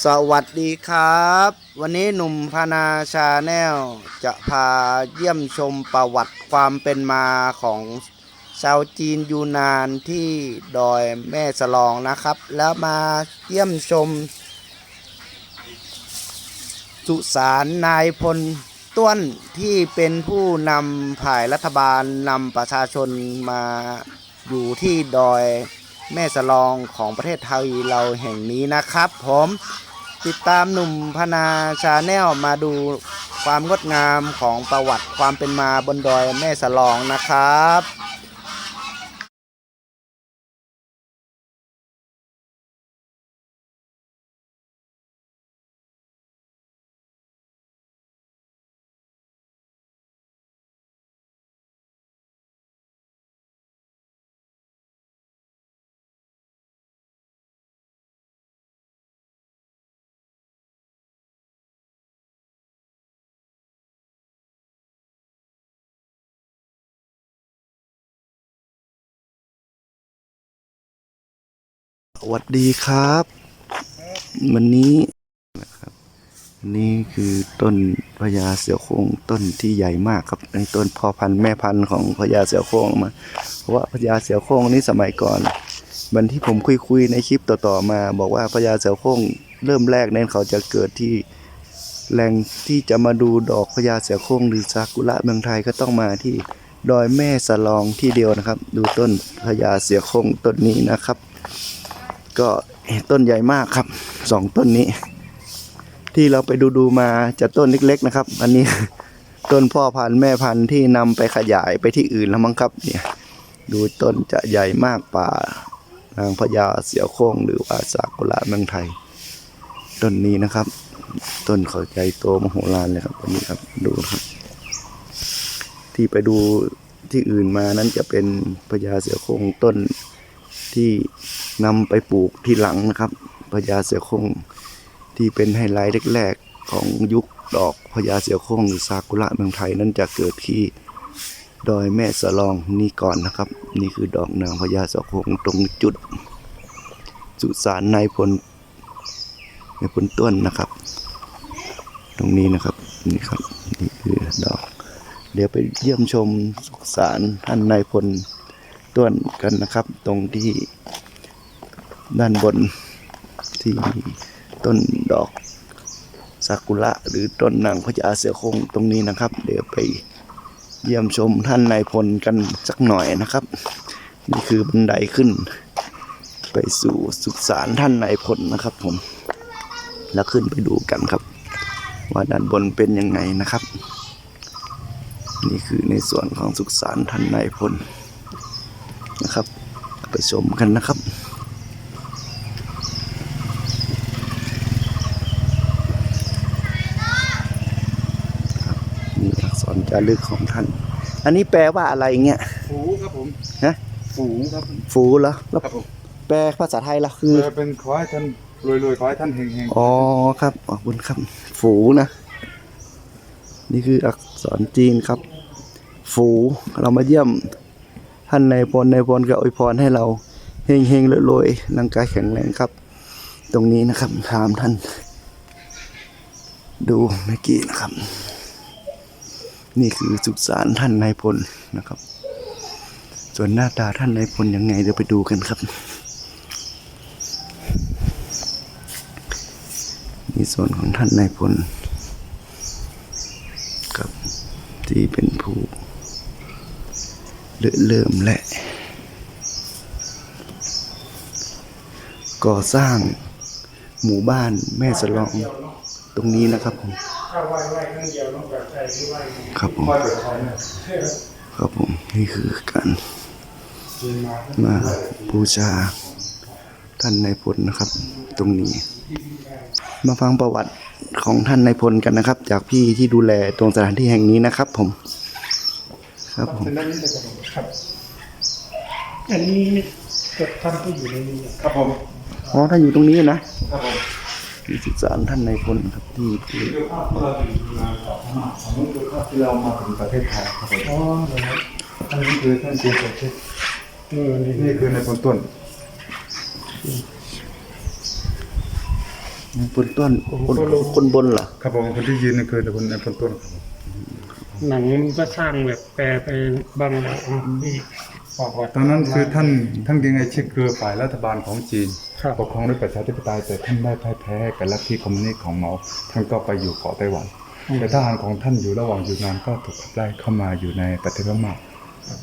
สวัสดีครับ วันนี้หนุ่มพานาชาแนลจะพาเยี่ยมชมประวัติความเป็นมาของชาวจีนยูนานที่ดอยแม่สลองนะครับ แล้วมาเยี่ยมชม สุสานนายพลต้วนที่เป็นผู้นำผ่ายรัฐบาลนำประชาชนมาอยู่ที่ดอย แม่สลองของประเทศไทยเราแห่งนี้นะครับ ผมติดตามหนุ่มพนาชาแนลมาดูความงดงามของประวัติความเป็นมาบนดอยแม่สลองนะครับ สวัสดีครับ วันนี้นะครับนี่คือต้นพญาเสือโคร่งต้นที่ใหญ่มากครับในต้นพ่อพันธุ์แม่พันธุ์ของพญาเสือโคร่งมา เพราะว่าพญาเสือโคร่งนี่สมัยก่อนวันที่ผมคุยๆในคลิปต่อๆมา บอกว่าพญาเสือโคร่งเริ่มแรกเนี่ยเขาจะเกิดที่แหล่งที่จะมาดูดอกพญาเสือโคร่งหรือซากุระเมืองไทยก็ต้องมาที่ดอยแม่สลองที่เดียวนะครับ ดูต้นพญาเสือโคร่งต้นนี้นะครับ ก็ต้นใหญ่มากครับสองต้นนี้ ที่เราไปดูดูมาจะต้นเล็ก ๆนะครับ อันนี้ต้นพ่อพันธุ์แม่พันธุ์ที่นำไปขยายไปที่อื่นแล้วมั้งครับ เนี่ย ดูต้นจะใหญ่มากป่านางพญาเสือโคร่งหรือว่าสากุระเมืองไทย ต้นนี้นะครับ ต้นเขาใหญ่โตมโหฬารเลยครับต้นนี้ครับดูนะครับ ที่ไปดูที่อื่นมานั้นจะเป็นพญาเสือโครงต้นที่ นำไปปลูกที่หลังนะครับพญาเสือโคร่งที่เป็นไฮไลท์แรกๆของยุคดอกพญาเสือโคร่งหรือซากุระเมืองไทยนั้นจะเกิดที่ดอยแม่สลองนี่ก่อนนะครับ นี่คือดอกนางพญาเสือโคร่งตรงจุด สุสานนายพลนายพลต้นนะครับ ตรงนี้นะครับนี่ครับนี่คือดอก เดี๋ยวไปเยี่ยมชมสุสานท่านนายพลต้นกันนะครับ ตรงที่ ด้านบนที่ต้นดอกซากุระหรือต้นนางพญาเสือโคงตรงนี้นะครับ เดี๋ยวไปเยี่ยมชมท่านนายพลกันสักหน่อยนะครับ นี่คือบันไดขึ้น ไปสู่สุสานท่านนายพลนะครับผม แล้วขึ้นไปดูกันครับ ว่าด้านบนเป็นยังไงนะครับ นี่คือในส่วนของสุสานท่านนายพลนะครับ ไปชมกันนะครับ นี่อักษรจารึกของท่าน อันนี้แปลว่าอะไรเงี้ย ฝูครับผมฮะ ฝูครับผมฝูเหรอแล้วครับผมแปลภาษาไทยละคือ เออเป็นขอให้ท่านรวยๆขอให้ท่านเฮงอ๋อครับขอบคุณครับ ฝูนะ นี่คืออักษรจีนครับ ฝูเรามาเยี่ยม ท่านในายพลในายพลก็อวยพรให้เราเฮงเฮงๆรวยๆร่างกายแข็งแรงครับ ตรงนี้นะครับถามท่าน ดูเมื่อกี้นะครับ นี่คือสุสานท่านนายพลนะครับ ส่วนหน้าตาท่านนายพลยังไงเดี๋ยวไปดูกันครับนี่ส่วนของท่านนายพลครับที่เป็นผู้เริ่มเริ่มและก่อสร้างหมู่บ้านแม่สลองตรงนี้นะครับผม ถ้าไหว้ไหว้ครั้งเดียวต้องแบบใจที่ไหว้ครับผมๆค่อยเปิดท้องเนี่ยครับผมนี่คือการจีนมามาบูชาท่านนายพลนะครับ ตรงนี้ มาฟังประวัติของท่านนายพลกันนะครับ จากพี่ที่ดูแลตรงสถานที่แห่งนี้นะครับ ผม ครับผมเป็นด้านนี้เลยครับผมครับอันนี้เกิดท่านก็อยู่ในนี้อะครับผมอ๋อท่านอยู่ตรงนี้นะครับผม ที่ศึกษาท่านในพลครับที่ที่นี่คือภาพที่เราอยู่งาต่อมาอันนี้คือภาพที่เรามาถึงประเทศไทยครับผมอ๋อเหรอครับอันนี้คือท่านเจียนประเทศนี่นี่คือในคนต้นบนต้นคนคนบนเหรอครับผมคนที่ยืนนี่คือคนในคนต้นหนังมันก็สร้างแบบแปลไปบางแล้วอะพี่ อกว่าตอนนั้นคือท่านท่านเกรงไอเช็คคือฝ่ายรัฐบาลของจีนครับปกครองด้วยประชาธิปไตยแต่ท่านได้พ่ายแพ้กับลัทธิคอมมิวนิสต์ของเหมาท่านก็ไปอยู่เกาะไต้หวันแต่ทหารของท่านอยู่ระหว่างอยู่นานก็ถูกขับไล่เข้ามาอยู่ในประเทศพม่า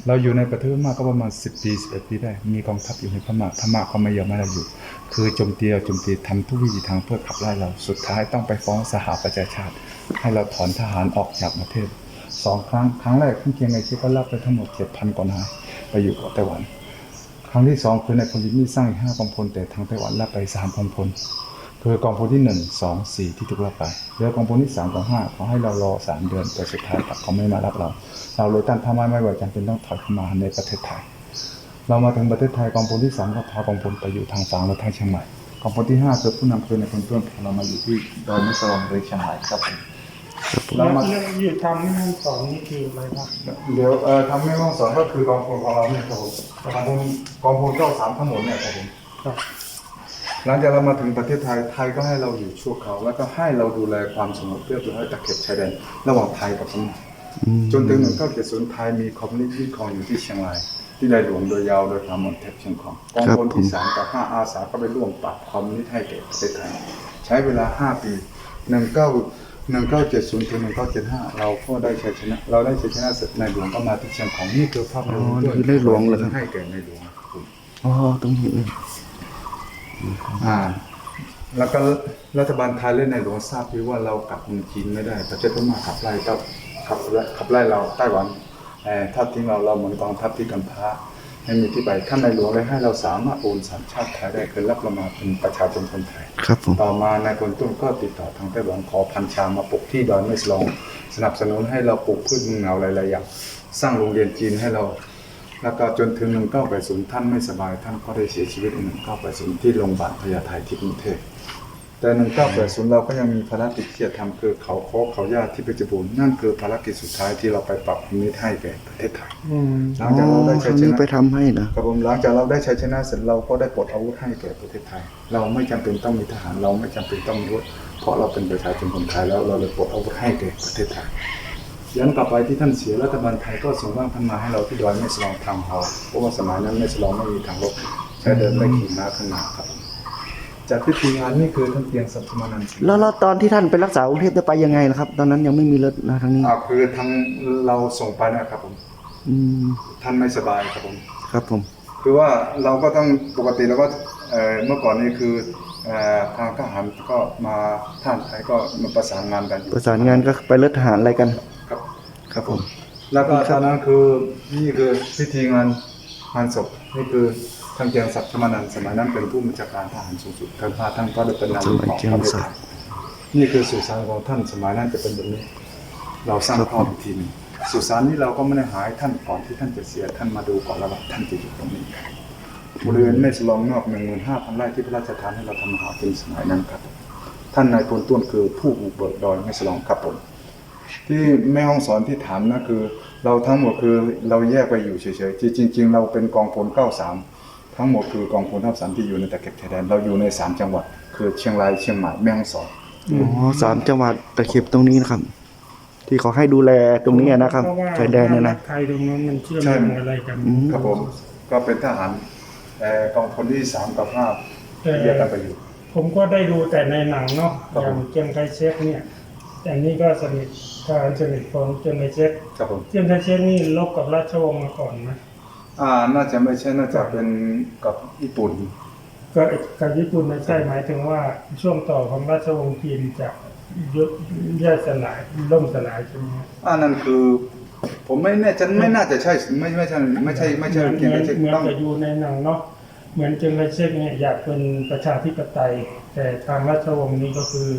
เราอยู่ในประเทศพม่าก็ประมาณ10ปี11ปีได้ มีกองทัพอยู่ในพม่าพม่าก็ไม่ยอมให้เราอยู่ คือโจมตีเราโจมตีทำทุกวิถีทางเพื่อขับไล่เราสุดท้ายต้องไปฟ้องสหประชาชาติ ให้เราถอนทหารออกจากประเทศสองครั้งครั้งแรกที่เพียงไอชิก็รับไปทั้งหมด7,000กว่านาย ไปอยู่กาะไต้หวัน ครั้งที่สองคือในพลมิตรสร้างอีกห้ากองพลแต่ทางไต้หวันรับไปสามกองพลคือกองพลที่หนึ่งสองสี่ที่ถูกรับไปเหลือกองพลที่สามกับห้าเขาให้เรารอสามเดือนแต่สุดท้ายเขาไม่มารับเรา เราเลยต้านพม่าไม่ไหวจำเป็นต้องถอยเข้ามาในประเทศไทย เรามาถึงประเทศไทยกองพลที่สามก็พากองพลไปอยู่ทางฝั่งและทางเชียงใหม่กองพลที่ห้าคือผู้นำคือในพลต้นเรามาอยู่ที่ดอยมิสลองหรือเชียงใหม่ครับผม เราวมาเรื่องอยู่ทำให้มันสอนนี่คืออะไรครับ เดี๋ยวเอ่อทำให้ห้องสอนก็คือกองพลของเราเนี่ยครับผมกองพลกองพลเก้าสามทั้งหมดเนี่ยครับผมครับ หลังจากเรามาถึงประเทศไทยไทยก็ให้เราอยู่ชั่วคราวแล้วก็ให้เราดูแลความสงบเรียบร้อยตะเข็บชายแดนระหว่างไทยกับพม่าจนถึงหนึ่งเก้าเจ็ดศูนย์ไทยมีคอมมิวนิสต์ยึดครองอยู่ที่เชียงราย ที่ได้หลวงโดยยาวโดยพระมณฑปเชียงของกองพลที่สามกับห้าอาสาก็ไปร่วมปราบคอมมิวนิสต์ให้แก่ประเทศไทย ใช้เวลาห้าปีหนึ่งเก้า หนึ่งเก้าเจ็ดศูนย์ถึงหนึ่งเก้าเจ็ดห้าเราก็ได้ชัยชนะ เราได้ชัยชนะเสร็จในหลวงก็มาที่เชียงของนี่คือภาพรวมอ๋อนี่คือในหลวงเหรอครับให้แก่ในหลวงครับผมอ๋อตรงนี้อ่า แล้วก็รัฐบาลไทยและในหลวงทราบดีว่าเรากลับเมืองจีนไม่ได้ประเทศพม่าขับไล่ก็ขับไล่ขับไล่เราไต้หวันเอ่อทับทิ้งเราเราเหมือนกองทัพที่กำพร้า ไม่มีที่ไปท่านในหลวงเลยให้เราสามารถโอนสัญชาติไทยได้คือรับเรามาเป็นประชาชนคนไทยครับผมต่อมานายพลตุ้นก็ติดต่อทางไต้หวันขอพันชามาปลูกที่ดอยไม่สลอง สนับสนุนให้เราปลูกพืชเมืองเหงาหลายๆอย่างสร้างโรงเรียนจีนให้เรา แล้วก็จนถึง1980ท่านไม่สบาย ท่านก็ได้เสียชีวิตใน1980ที่โรงพยาบาลพญาไทที่กรุงเทพ แต่1980เราก็ยังมีภารกิจที่จะทำคือเขาโคกเขาย่าที่เพชรบูรณ์นั่นคือภารกิจสุดท้ายที่เราไปปรับภูมิให้แก่ประเทศไทยอืมหลัอ๋งจากเราได้อคชัรั้ยงชนี้นะไปทำให้นะครับผมหลังจากเราได้ชัยชนะเสร็จเราก็ได้ปลดอาวุธให้แก่ประเทศไทย เราไม่จำเป็นต้องมีทหารเราไม่จำเป็นต้องมีอาวุธเพราะเราเป็นประชาชนคนไทยแล้วเราเลยปลดอาวุธให้แก่ประเทศไทยย้อนกลับไปที่ท่านเสียรัฐบาลไทยก็ส่งร่างท่านมาให้เราที่ดอยแม่สลองทางเฮาเพราะว่าสมัยนั้นแม่สลองไม่มีทางรบใช้เดินไม่ขี่ม้าขึ้นมาครับผม จากพิธีงานนี่คือท่านเตียงสัมสมานันท์แล้วแล้วตอนที่ท่านไปรักษากรุงเทพจะไปยังไงล่ะครับ ตอนนั้นยังไม่มีรถนะทางนี้อ่าคือทางเราส่งไปนะครับผมอืมท่านไม่สบายครับผมครับผม คือว่าเราก็ต้องปกติเราก็เอ่อเมื่อก่อนนี้คือเอ่อทางทหารก็มาท่านไทยก็มาประสานงานกันอยู่ประสานงานก็ไปรถทหารอะไรกัน ครับ ครับผม แล้วก็ตอนนั้นคือนี่คือพิธีงานงานศพนี่คือ ท่านเกียงศักดิ์สมานันท์สมัยนั้นเป็นผู้บัญชาการทหารสูงสุดท่านพาท่านก็ได้เป็นนายกของประเทศไทยนี่คือสุสานของท่านสมัยนั้นจะเป็นแบบนี้ เราสร้างครอบอีกทีหนึงสุสานนี้เราก็ไม่ได้หายท่านก่อนที่ท่านจะเสียท่านมาดูก่อนแล้วว่าท่านจะอยู่ตรงนี้บริเวณแม่สลองนอกหนึ่งหมื่นห้าพันไร่ที่พระราชทานให้เราทำมหากินสมัยนั้นครับ ท่านนายพลต้วนคือผู้บุกเบิกดอยแม่สลองครับผมที่แม่ห้องสอนที่ถามนะคือ เราทั้งหมดคือเราแยกไปอยู่เฉยๆจริงๆเราเป็นกองพล93 ทั้งหมดคือกองพลทัพสามที่อยู่ในตะเข็บชายแดนเราอยู่ในสามจังหวัด คือเชียงรายเชียงใหม่แม่ฮ่องสอนอ๋อสามจังหวัดตะเข็บตรงนี้นะครับ ที่เขาให้ดูแลตรงนี้นะครับเพราะว่าชายแดนเนี่ยนะ ไทยตรงนั้นมันเชื่อมใช่ โยงอะไรกัน อืม ครับผมก็เป็นทหารเอ่อกองพลที่สามกับห้าแต่แยกกันไปอยู่ ผมก็ได้ดูแต่ในหนังเนาะครับอผมย่างเจียงไคเชกเนี่ยแต่นี่ก็สนิททหารสนิทของเจียงไคเชกครับผมเจียงไคเชกนี่ลบกับราชวงศ์มาก่อนนะ อ่าน่าจะไม่ใช่น่าจะเป็นกับญี่ปุ่น ก็กับญี่ปุ่นไม่ใช่หมายถึงว่าช่วงต่อของราชวงศ์จีนจะยุบย่อยสลายล่มสลายใช่ไหมครับอันนั้นคือ ผมไม่แน่ใจไม่น่าจะใช่ไม่ไม่ใช่ไม่ใช่ไม่ใช่เหมือนเกียงไกรเช็คเหมือนต้องกับอยู่ในหนังเนาะเหมือนเจียงไคเชกเนี่ยอยากเป็นประชาธิปไตย แต่ทางราชวงศ์นี้ก็คือ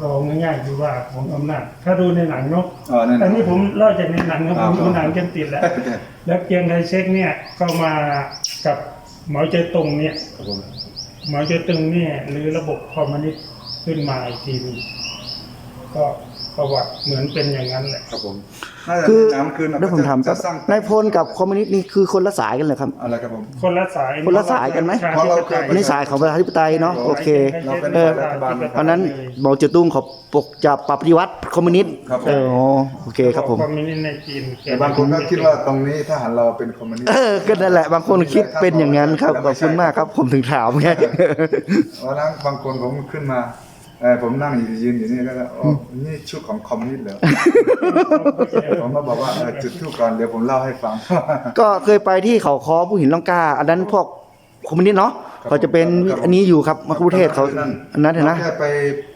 เราง่ายๆคือว่าของอำนาจถ้าดูในหนังเนาะอ๋อนั่น อันนี้ผมเล่าจากในหนังนะคผรับมดูหนังจนติดแล้ว แล้วเกียงไคเชกเนี่ยก็มากับเหมาเจ๋อตงเนี่ยครับผมเหมาเจ๋อตงเนี่ยหรือระบบคอมมิวนิสต์ขึ้นมาอีกทีหนึงก็ประวัติเหมือนเป็นอย่างนั้นแหละครับผมน่าจะ คือน้ำคืนได้ผมถามคจะรับสร้างนายพลกับคอมมิวนิสต์นี่คือคนละสายกันเหรอครับอะไรครับผม คนละสายคนละสายกันไหมเพราะเราเคยอันนี้สายของประชาธิปไตยเนาะโอเคเราเป็นเออรัฐบาลเพราะฉะนั้นบอกเจตุ้งเขาปกจะปฏิวัติคอมมิวนิสต์ครับผม เอออ๋อโอเคครับผม คอมมิวนิสต์ในจีนแต่บางคนก็คิดว่าตรงนี้ถ้าหันเราเป็นคอมมิวนิสต์ เออก็นั่นแหละบางคนคิดเป็นอย่างนั้นครับขอบคุณมากครับผมถึงถามไง วันนั้นบางคนผมขึ้นมา เออผมนั่งอยู่ยืนอยู่นี่แล้วก็อ๋อนี่ชุดของคอมมิวนิสต์เหรอ ผมก็บอกว่าเออจุดทูปก่อนเดี๋ยวผมเล่าให้ฟัง ก็เคยไปที่เขาคอผู้หินล่องกล้า อันนั้นพวกคอมมิวนิสต์เนาะเขาจะเป็นครับอันนี้อยู่ครับมะคุเทศเขาอันนั้นเห็นนะราแค่ไป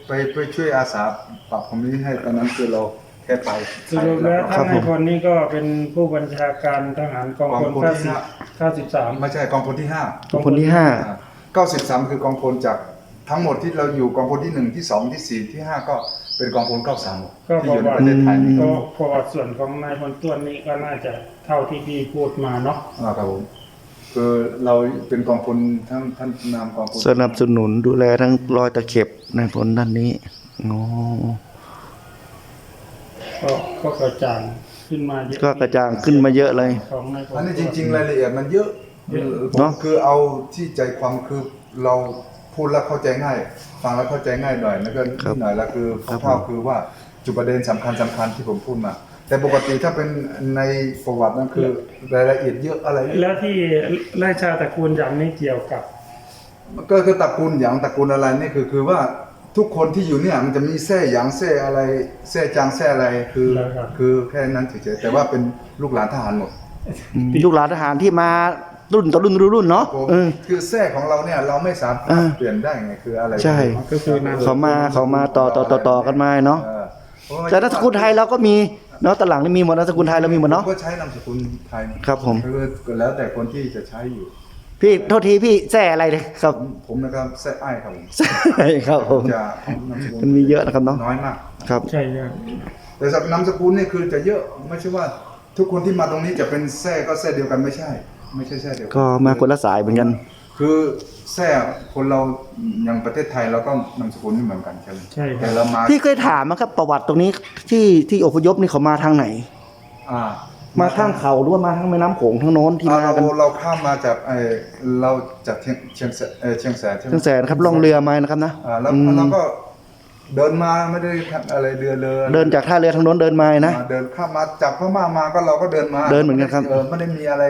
ไปไปช่วยอาสาปรับคอมมิวนิสต์ให้ตอนนั้นคือเราแค่ไปสรุปแล้วครัท่าบนผมนายพลนี่ก็เป็นผู้บัญชาการทหารกองพลกองพลข้าที่สิบห้าข้าสิบสามไม่ใช่กองพลที่ห้าคนที่ห้า 93 คือกองพลจาก ทั้งหมดที่เราอยู่กองพลที่1ที่2ที่4ที่5ก็เป็นกองพล93ก็ที่บออกยู่ในว่าประเทศไทยนี่ก็ประวัติส่วนของนายพลต้วนนี่ก็น่าจะเท่าที่พี่พูดมาเนาะอ่าครับผมคือเราเป็นกองพลทั้งท่านนามกองพลสนับสนุนดูแลทั้งรอยตะเข็บในผลด้านนี้อ๋อก็ก็กระจ่างขึ้นมาเยอะก็กระจ่างขึ้นมาเยอะเลย ของนายพลอันนี้จริง ๆ รายละเอียดมันเยอะเยอะ ผมเนอะ คือเอาที่ใจความคือเรา พูดแล้วเข้าใจง่าย ฟังแล้วเข้าใจง่ายหน่อยแล้วก็นิดหน่อยแล้วคือคร่าวๆคือว่าจุดประเด็นสำคัญสำคัญที่ผมพูดมา แต่ปกติถ้าเป็นในประวัตินั่นคือรายละเอียดเยอะอะไรเยอะแล้วที่ราชาตระกูลอย่างนี้เกี่ยวกับ ก็คือตระกูลหยางตระกูลอะไรนี่คือคือว่าทุกคนที่อยู่เนี่ยมันจะมีแท่หยางแท่อะไรแท่จางแท่อะไรคือ นะครับ คือแค่นั้นเฉยๆแต่ว่าเป็นลูกหลานทหารหมดอืมลูกหลานทหารที่มา รุ่นต่อรุ่นรุ่นเนาะผมเออ คือแท่ของเราเนี่ยเราไม่สามารถอ่า เปลี่ยนได้ไงคืออะไรใช่ก็คือนามเขามาเขามาต่อต่อต่อต่อกันมาเนาะออเพราะว่าแต่นามสกุลไทยเราก็มีเนาะตอนหลังนี่มีหมดนามสกุลไทยเรามีหมดเนาะผมก็ใช้นามสกุลไทยครับผม คือแล้วแต่คนที่จะใช้อยู่ พี่โทษทีพี่แซ่อะไรเลยครับผมผมนะครับแท่ไอ้ายครับผมใช่ครับผม จะเอานามสกุลมันมีเยอะนะครับเนาะน้อยมาก ครับ ใช่ครับแต่สำหรับนามสกุลนี่คือจะเยอะไม่ใช่ว่าทุกคนที่มาตรงนี้จะเป็นแท่ก็แท่เดียวกันไม่ใช่ ไม่ใช่แท่เดียวกันก็มาคนละสายเหมือนกัน คือแท่คนเราอย่างประเทศไทยเราก็นามสกุลไม่เหมือนกันใช่ไหมใช่คแต่รับเรามาพี่เคยถามมั้ยครับ ประวัติตรงนี้ที่ที่อพยพนี่เขามาทางไหน อ่ามาทางเขาหรือว่ามาทางแม่น้ำโขงทางโน้นที่อ่ามาเรากันเราข้ามมาจากไอเราจากเชียงเชียงแสนเอ่อเชียงแสนใช่ไหมทั้งแสนครับล่องเรือมานะครับนะอ่าแล้วอืมเราก็ เดินมาไม่ได้ทำอะไรเรือเลยเดินจากท่าเรือทางโน้นเดินมานะ เดินข้ามมาจากพม่ามาก็เราก็เดินมาเดินเหมือนกันครับเออไม่ได้มีอะไร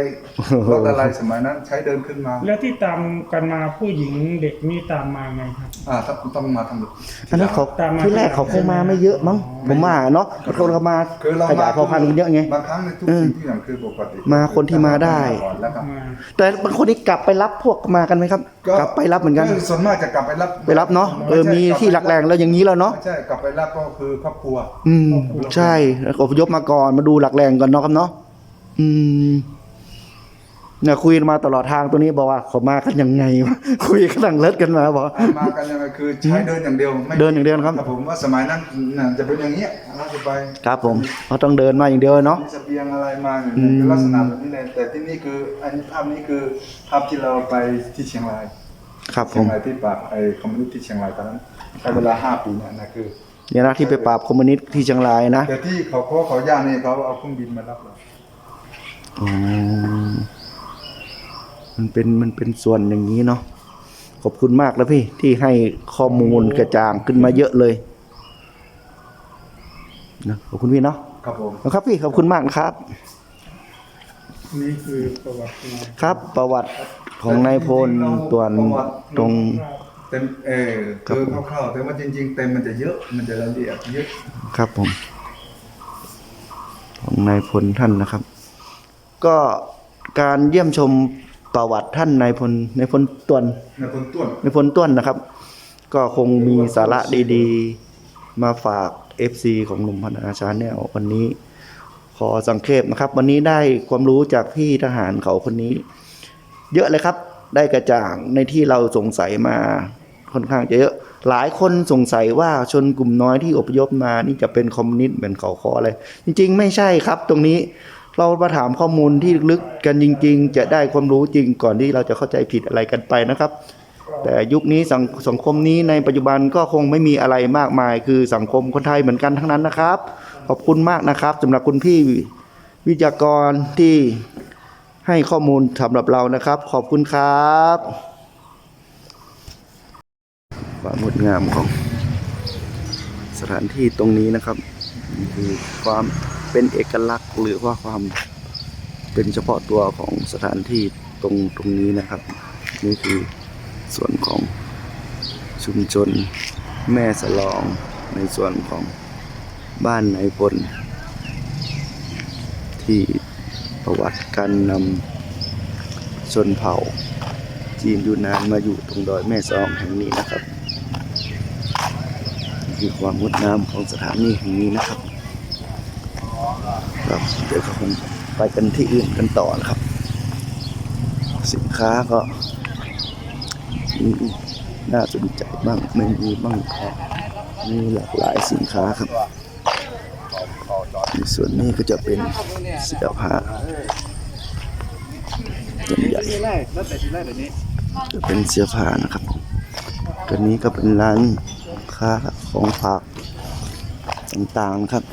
รถอะไรสมัยนั้น ใช้เดินขึ้นมา แล้วที่ตามกันมาผู้หญิงเด็กนี่ตามมาไงครับอ่าต้องต้องมาทำอันนั้นเขาตามมาที่แรกเขาคงมาไม่เยอะมั้งผมว่าเนาะเขาเขามาคือเราขยายเผ่าพันธุ์กันเยอะไงบางครั้งในทุกเออสิ่งทุกอย่างคือปกติมาคนที่มาได้ก่อนแล้วก็มาแต่บางคนนี่กลับไปรับพวกมากันไหมครับ กลับไปรับเหมือนกันส่วนมากจะกลับไปรับไปรับเนาะเออมีที่หลักแหล่งแล้วอย่างนี้แล้วเนาะไม่ใช่กลับไปรับก็คือครอบครัว อืม ใช่แล้วอพยพมาก่อนมาดูหลักแหล่งก่อนเนาะครับเนาะอืมเนี่ยคุยกันมาตลอดทางตัวนี้บอกว่าเขามากันยังไงวะคุยกันหลังเลิศกันมาบอกมากันยังไงคือใช้เดินอย่างเดียวไม่เดินอย่างเดียวนะครับผมว่าสมัยนั้นน่ะจะเป็นอย่างเงี้ยเราจะไปครับผมเขาต้องเดินมาอย่างเดียวเนาะมีเสบียงอะไรมาเนี่ยอืมเป็นลักษณะแบบนี้เลยแต่ที่นี่คืออันนี้ภาพนี้คือภาพที่เราไปที่เชียงรายครับผเชียมงรายที่ปากไอ้คอมมิวนิสต์ที่เชียงรายตอนนั้น ใช้เวลาห้าปีเนี่ยนะคือ เนี่ยนะที่ไปปราบคอมมิวนิสต์ที่เชียงรายนะแต่ที่เขาเขาเขาย่าเนี่ยเขาเอาเครื่องบินมารับเราอ๋อมันเป็นมันเป็นส่วนอย่างนี้เนาะขอบคุณมากแล้วพี่ที่ให้ข้อมูลกระจ่างขึ้นมาเยอะเลยนะขอบคุณพี่เนาะครับผมนะครับพี่ขอบคุณมากนะครับ นี่คือประวัติมาครับ ประวัติของนายพลตัวนตรง เต็มเออครับคือผมคร่าวๆแต่ว่าจริง ๆ เต็มมันจะเยอะมันจะรายละเอียดเยอะครับผม ของนายพลท่านนะครับ ก็การเยี่ยมชมประวัติท่านนายพลนายพลตวนในคนต้วนนายพลต้วนนะครับ ก็คงมีสาระดีๆ มาฝาก FC ของหนุ่มพันอาชาแนลวันนี้ ขอสังเขปนะครับ วันนี้ได้ความรู้จากพี่ทหารเขาคนนี้ เยอะเลยครับ ได้กระจ่างในที่เราสงสัยมา ค่อนข้างจะเยอะ หลายคนสงสัยว่าชนกลุ่มน้อยที่อพยพมานี่จะเป็นคอมมิวนิสต์เหมือนเขาคออะไร จริง ๆ ไม่ใช่ครับตรงนี้เรามาถามข้อมูลที่ลึกกันจริง ๆ จะได้ความรู้จริงก่อนที่เราจะเข้าใจผิดอะไรกันไปนะครับ แต่ยุคนี้สังสงคมนี้ในปัจจุบันก็คงไม่มีอะไรมากมาย คือสังคมคนไทยเหมือนกันทั้งนั้นนะครับ ขอบคุณมากนะครับสำหรับคุณพี่วิทยากรที่ให้ข้อมูลสำหรับเรานะครับ ขอบคุณครับ ความงดงามของสถานที่ตรงนี้นะครับคือความเป็นเอกลักษณ์หรือว่าความเป็นเฉพาะตัวของสถานที่ตรงตรงนี้นะครับ นี่คือส่วนของชุมชนแม่สลองในส่วนของบ้านนายพลที่ประวัติการนำชนเผ่าจีนยูนานมาอยู่ตรงดอยแม่สลองแห่งนี้นะครับ คือความงดงามของสถานีแห่งนี้นะครับครับเดี๋ยวก็คงไปกันที่อื่นกันต่อนะครับ สินค้าก็มีน่าสนใจบ้างไม่มีบ้างครับมีหลากหลายสินค้าครับในส่วนนี้ก็จะเป็นเสื้อผ้าส่วใหญ่จะเป็นเสื้อผ้านะครับตัวนี้ก็เป็นร้านค้า ของฝากต่างๆครับ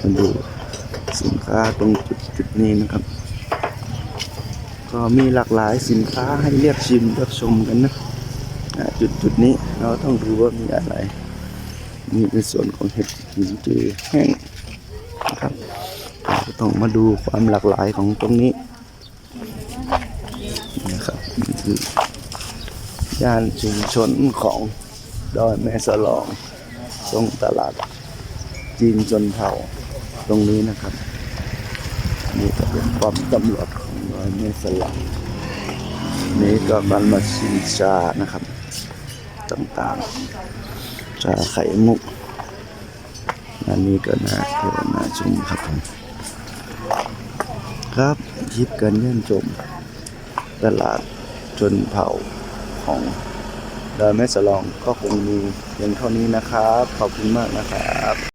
มาดูสินค้าตรงจุดจุดนี้นะครับ ก็มีหลากหลายสินค้าให้เลือกชิมเลือกชมกันนะจุดจุดนี้เราต้องดูว่ามีอะไรมีในส่วนของเห็ดหินจือแห้งนะครับเราต้องมาดูความหลากหลายของตรงนี้นะครับนี่คือ ย่านชุมชนของดอยแม่สลองตรงตลาดจีนจนเผ่าตรงนี้นะครับนี่ก็เป็นความตำรวจของร้อยเมสลังนี่ก็บันมาชินชานะครับ ต่างๆชาไข่มุกอันนี้ก็น่าเที่ยวน่าชมครับผมครับคลิปกันเยี่ยมชมตลาดชนเผ่า ของดอยแม่สลองก็คงมีเพียงเท่านี้นะครับ ขอบคุณมากนะครับ